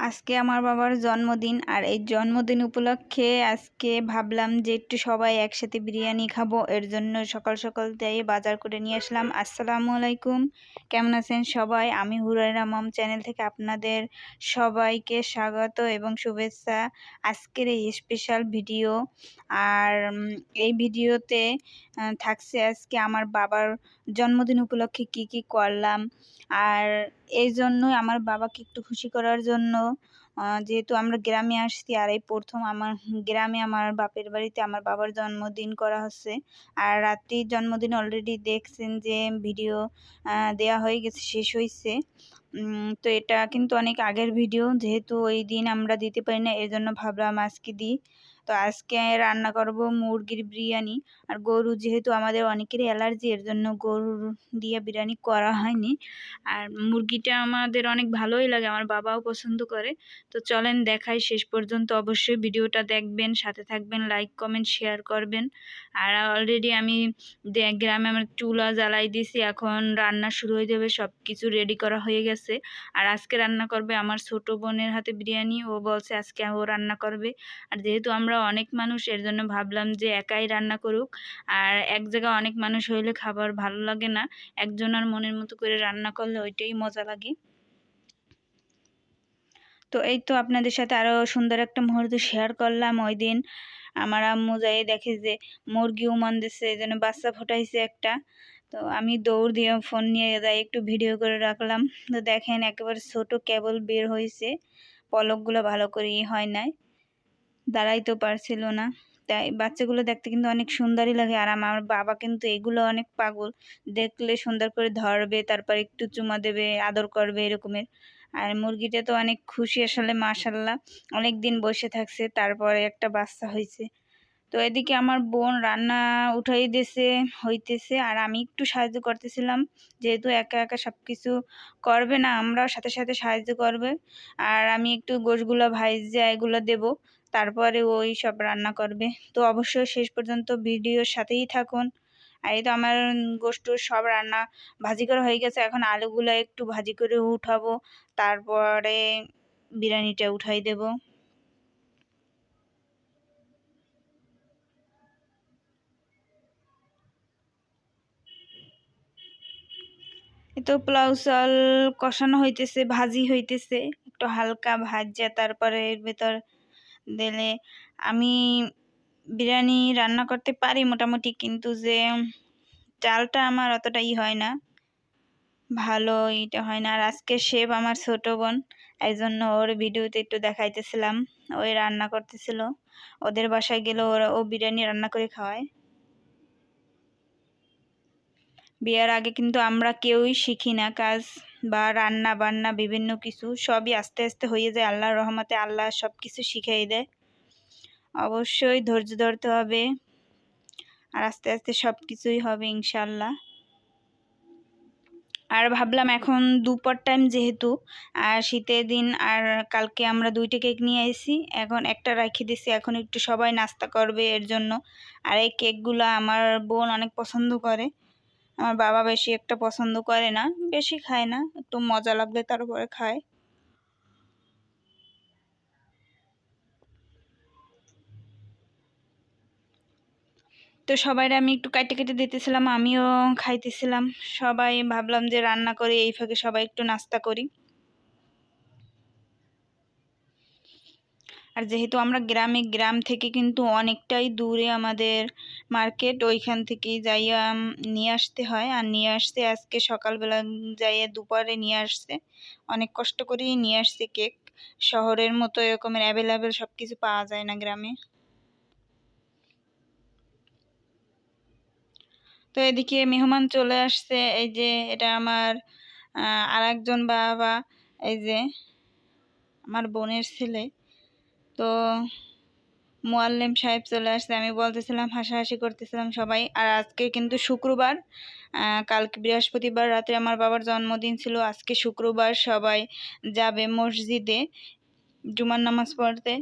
আজকে আমার বাবার জন্মদিন আর এই জন্মদিন উপলক্ষে আজকে ভাবলাম যে একটু সবাই একসাথে বিরিয়ানি খাব। এর জন্য সকাল সকাল তাই বাজার করে নিয়ে আসলাম। আসসালামু আলাইকুম। কেমন আছেন সবাই? আমি হুরাইরা মম চ্যানেল থেকে আপনাদের সবাইকে স্বাগত এবং শুভেচ্ছা। আজকের এই স্পেশাল ভিডিও আর এই ভিডিওতে থাকছে আজকে আমার বাবার জন্মদিন উপলক্ষে কি কি করলাম। আর এই জন্যই আমার বাবাকে একটু খুশি করার জন্য যেহেতু আমরা গ্রামে আসছি আর এই প্রথম আমার, গ্রামে আমার বাপের বাড়িতে আমার বাবার জন্মদিন করা হচ্ছে। আর রাত্রির জন্মদিন অলরেডি দেখছেন যে ভিডিও দেয়া হয়ে গেছে, শেষ হয়েছে তো এটা কিন্তু অনেক আগের ভিডিও যেহেতু ওই দিন আমরা দিতে পারি না এর জন্য ভাবলাম আজকে দিই। তো আজকে রান্না করব মুরগির বিরিয়ানি। আর গরু যেহেতু আমাদের অনেকেরই অ্যালার্জি, এর জন্য গরুর দিয়ে বিরিয়ানি করা হয়নি। আর মুরগিটা আমাদের অনেক ভালোই লাগে, আমার বাবাও পছন্দ করে। তো চলেন দেখাই শেষ পর্যন্ত। অবশ্যই ভিডিওটা দেখবেন, সাথে থাকবেন লাইক কমেন্ট শেয়ার করবেন। আর অলরেডি আমি গ্রামে আমার চুলা জ্বালাই দিয়েছি, এখন রান্না শুরু হয়ে যাবে সব কিছু রেডি করা হয়ে গেছে। আর আজকে রান্না করবে আমার ছোট বোনের হাতে বিরিয়ানি, ও বলছে আজকে ও রান্না করবে। আর যেহেতু আমরা অনেক মানুষ, এর জন্য ভাবলাম যে একাই রান্না করুক। আর এক জায়গায় অনেক মানুষ হইলে খাবার ভালো লাগে না। একজনের মনের মতো করে রান্না করলে ওইটাই মজা লাগে। তো এই তো আপনাদের সাথে আরও সুন্দর একটা মুহূর্ত শেয়ার করলাম ওই দিন আমার আম্মু যাই দেখে যে মুরগি উমান দিচ্ছে এই জন্য বাচ্চা ফোটাইছে একটা। তো আমি দৌড় দিয়ে ফোন নিয়ে যাই, একটু ভিডিও করে রাখলাম। তো দেখেন একেবারে ছোট কেবল বের হয়েছে পলকগুলো ভালো করে হয় নাই। দাঁড়াইতেও পারছিল না। তাই বাচ্চাগুলো দেখতে কিন্তু অনেক সুন্দরই লাগে। আর আমার বাবা কিন্তু এগুলো অনেক পাগল। দেখলে সুন্দর করে ধরবে, তারপর একটু চুমা দেবে, আদর করবে এরকমের। আর মুরগিটা তো অনেক খুশি আসলে মাশাল্লাহ অনেক দিন বসে থাকছে, তারপরে একটা বাচ্চা হয়েছে। তো এদিকে আমার বোন রান্না উঠাই দিয়েছে হইতেছে। আর আমি একটু সাহায্য করতেছিলাম, যেহেতু একা একা সব কিছু করবে না, আমরাও সাথে সাথে সাহায্য করবে। আর আমি একটু গোশগুলো ভাইজা এগুলো দেব। তারপরে ওই সব রান্না করবে। তো অবশ্যই শেষ পর্যন্ত ভিডিওর সাথেই থাকুন। আর এই তো আমার গোষ্ঠ সব রান্না ভাজি করা হয়ে গেছে। এখন আলুগুলো একটু ভাজি করে উঠাবো। তারপরে বিরিয়ানিটা উঠাই দেব। তো পোলাও চাল কষানো হইতেছে, ভাজি হইতেছে। একটু হালকা ভাজা, তারপরে এর ভেতর দিলে আমি বিরিয়ানি রান্না করতে পারি মোটামুটি, কিন্তু যে চালটা আমার অতটা ই হয় না। ভালো এটা হয় না। আর আজকে শেফ আমার ছোট বোন এই জন্য ওর ভিডিওতে একটু দেখাইতেছিলাম। ওই রান্না করতেছিল। ওদের বাসায় গেলে ওরা, ও বিরিয়ানি রান্না করে খাওয়ায়। বিয়ের আগে কিন্তু আমরা কেউই শিখি না কাজ। বা রান্না বান্না বিভিন্ন কিছু সবই আস্তে আস্তে হয়ে যায়। আল্লাহর রহমতে আল্লাহ সব কিছু শিখিয়ে দেয়। অবশ্যই ধৈর্য ধরতে হবে আর আস্তে আস্তে সব কিছুই হবে ইনশাল্লাহ আর ভাবলাম এখন দুপুর টাইম যেহেতু, আর শীতের দিন আর কালকে আমরা দুইটা কেক নিয়ে এসেছি এখন একটা রেখে দিছি, এখন একটু সবাই নাস্তা করবে এর জন্য। আর এই কেকগুলো আমার বোন অনেক পছন্দ করে। আমার বাবা বেশি একটা পছন্দ করে না, বেশি খায় না, একটু মজা লাগলে তার উপরে খায়। তো সবাই আমি একটু কাটে কেটে দিতেছিলাম, আমিও খাইতেছিলাম। সবাই ভাবলাম যে রান্না করে, এই ফাঁকে সবাই একটু নাস্তা করি। আর যেহেতু আমরা গ্রামে, গ্রাম থেকে কিন্তু অনেকটাই দূরে আমাদের মার্কেট ওইখান থেকেই যাইয়া নিয়ে আসতে হয়। আর নিয়ে আসতে আজকে সকালবেলা যাইয়া দুপুরে নিয়ে আসছে। অনেক কষ্ট করেই নিয়ে আসছে কেক শহরের মতো এরকমের অ্যাভেলেবেল সব কিছু পাওয়া যায় না গ্রামে। তো এদিকে মেহমান চলে আসছে। এই যে এটা আমার আর একজন বাবা। এই যে আমার বোনের ছেলে। তো মোয়াল্লেম সাহেব চলে আসছে। আমি বলতেছিলাম, হাসাহাসি করতেছিলাম সবাই। আর আজকে কিন্তু শুক্রবার। কালকে বৃহস্পতিবার রাতে আমার বাবার জন্মদিন ছিল। আজকে শুক্রবার সবাই যাবে মসজিদে জুমার নামাজ পড়তে।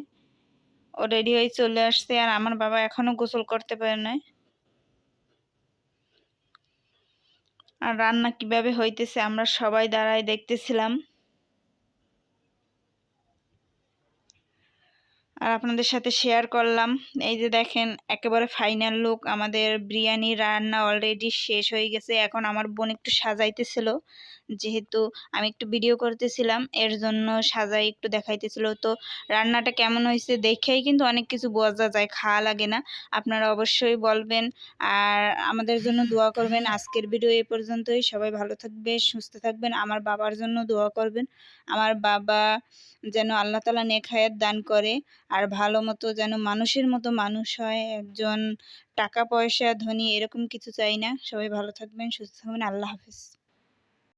ও রেডি হয়ে চলে আসছে আর আমার বাবা এখনও গোসল করতে পারে নাই। আর রান্না কীভাবে হইতেছে আমরা সবাই দাঁড়ায় দেখতেছিলাম। আর আপনাদের সাথে শেয়ার করলাম। এই যে দেখেন, একেবারে ফাইনাল লুক আমাদের বিরিয়ানি রান্না অলরেডি শেষ হয়ে গেছে। এখন আমার বোন একটু সাজাইতেছিল, যেহেতু আমি একটু ভিডিও করতেছিলাম, এর জন্য সাজাই একটু দেখাইতেছিল। তো রান্নাটা কেমন হয়েছে দেখেই কিন্তু অনেক কিছু বোঝা যায়, খাওয়া লাগে না। আপনারা অবশ্যই বলবেন আর আমাদের জন্য দোয়া করবেন। আজকের ভিডিও এ পর্যন্তই। সবাই ভালো থাকবে, সুস্থ থাকবেন। আমার বাবার জন্য দোয়া করবেন। আমার বাবা যেন আল্লাহ তালা নেখায়াত দান করে। আর ভালো মতো যেন মানুষের মতো মানুষ হয়, একজন টাকা পয়সা ধনী এরকম কিছু চাই না। সবাই ভালো থাকবেন, সুস্থ থাকবেন, আল্লাহ হাফিজ।